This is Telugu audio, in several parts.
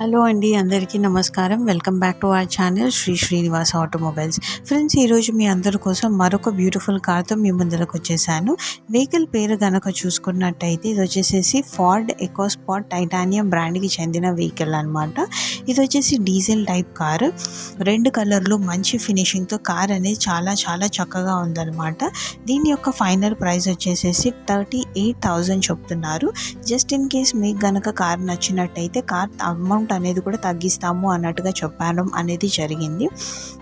హలో అండి అందరికీ నమస్కారం. Welcome back to our channel Shri Srinivas automobiles. Friends ఈరోజు మీ అందరి కోసం మరొక బ్యూటిఫుల్ కార్తో మీ ముందరకు వచ్చేసాను. వెహికల్ పేరు కనుక చూసుకున్నట్టయితే ఇది వచ్చేసేసి ఫార్డ్ ఎకోస్పాట్ టైటానియం బ్రాండ్కి చెందిన వెహికల్ అనమాట ఇది వచ్చేసి డీజిల్ టైప్ కార్. రెండు కలర్లు మంచి ఫినిషింగ్తో కార్ అనేది చాలా చాలా చక్కగా ఉందన్నమాట. దీని యొక్క ఫైనల్ ప్రైస్ వచ్చేసేసి థర్టీ ఎయిట్ థౌజండ్ చెప్తున్నారు. జస్ట్ ఇన్ కేస్ మీకు గనక కార్ నచ్చినట్టయితే కార్ అమౌంట్ అనేది కూడా తగ్గిస్తాము అన్నట్టుగా చెప్పాను అనేది జరిగింది.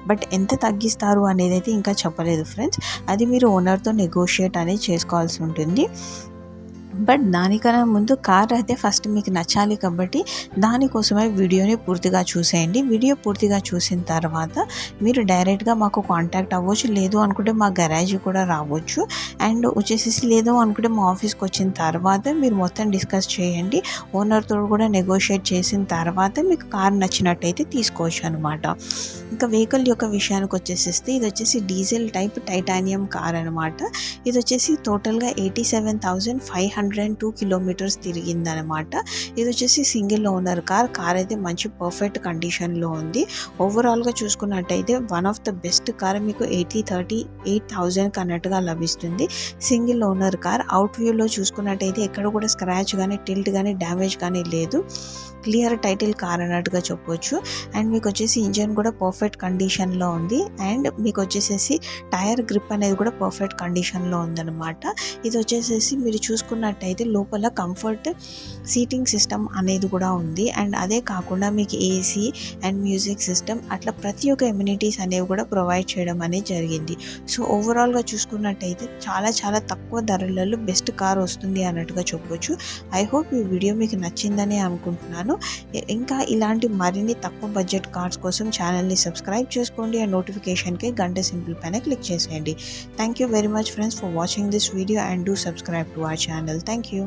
బట్ ఎంత తగ్గిస్తారు అనేది అయితే ఇంకా చెప్పలేదు ఫ్రెండ్స్. అది మీరు ఓనర్తో నెగోషియేట్ అనేది చేసుకోవాల్సి ఉంటుంది. బట్ దానికన్నా ముందు కార్ అయితే ఫస్ట్ మీకు నచ్చాలి కాబట్టి దానికోసమే వీడియోని పూర్తిగా చూసేయండి. వీడియో పూర్తిగా చూసిన తర్వాత మీరు డైరెక్ట్గా మాకు కాంటాక్ట్ అవ్వచ్చు. లేదు అనుకుంటే మా గరాజ్ కూడా రావచ్చు. అండ్ వచ్చేసేసి లేదు అనుకుంటే మా ఆఫీస్కి వచ్చిన తర్వాత మీరు మొత్తం డిస్కస్ చేయండి. ఓనర్తో కూడా నెగోషియేట్ చేసిన తర్వాత మీకు కార్ నచ్చినట్టయితే తీసుకోవచ్చు అనమాట ఇంకా వెహికల్ యొక్క విషయానికి వచ్చేసేస్తే ఇది వచ్చేసి డీజిల్ టైప్ టైటానియం కార్ అనమాట ఇది వచ్చేసి టోటల్గా eighty seven thousand five hundred and two kilometres తిరిగిందనమాట ఇది వచ్చేసి సింగిల్ ఓనర్ కార్ కార్ అయితే మంచి పర్ఫెక్ట్ కండిషన్లో ఉంది. ఓవరాల్గా చూసుకున్నట్టయితే one of the best car మీకు ఎయిటీ థర్టీ ఎయిట్ థౌజండ్కి అన్నట్టుగా లభిస్తుంది. Single owner car. అవుట్ వ్యూలో చూసుకున్నట్టయితే ఎక్కడ కూడా స్క్రాచ్ కానీ టిల్ట్ కానీ డ్యామేజ్ కానీ లేదు. క్లియర్ టైటిల్ కార్ అన్నట్టుగా చెప్పొచ్చు. అండ్ మీకు వచ్చేసి ఇంజన్ కూడా పర్ఫెక్ట్ కండిషన్లో ఉంది. అండ్ మీకు వచ్చేసేసి టైర్ గ్రిప్ అనేది కూడా పర్ఫెక్ట్ కండిషన్లో ఉందన్నమాట. ఇది వచ్చేసేసి మీరు చూసుకున్నట్టయితే లోపల కంఫర్ట్ సీటింగ్ సిస్టమ్ అనేది కూడా ఉంది. అండ్ అదే కాకుండా మీకు ఏసీ అండ్ మ్యూజిక్ సిస్టమ్ అట్లా ప్రతి ఒక్క ఎమ్యూనిటీస్ అనేవి కూడా ప్రొవైడ్ చేయడం అనేది జరిగింది. సో ఓవరాల్గా చూసుకున్నట్టయితే చాలా చాలా తక్కువ ధరలలో బెస్ట్ కార్ వస్తుంది అన్నట్టుగా చెప్పొచ్చు. ఐ హోప్ ఈ వీడియో మీకు నచ్చిందని అనుకుంటున్నాను. ఇంకా ఇలాంటి మరిన్ని తక్కువ బడ్జెట్ కార్స్ కోసం ఛానల్ని సబ్స్క్రైబ్ చేసుకోండి. అండ్ నోటిఫికేషన్కి గంట సింపుల్ పైన క్లిక్ చేసేయండి. Thank you very much friends for watching this video and do subscribe to our channel thank you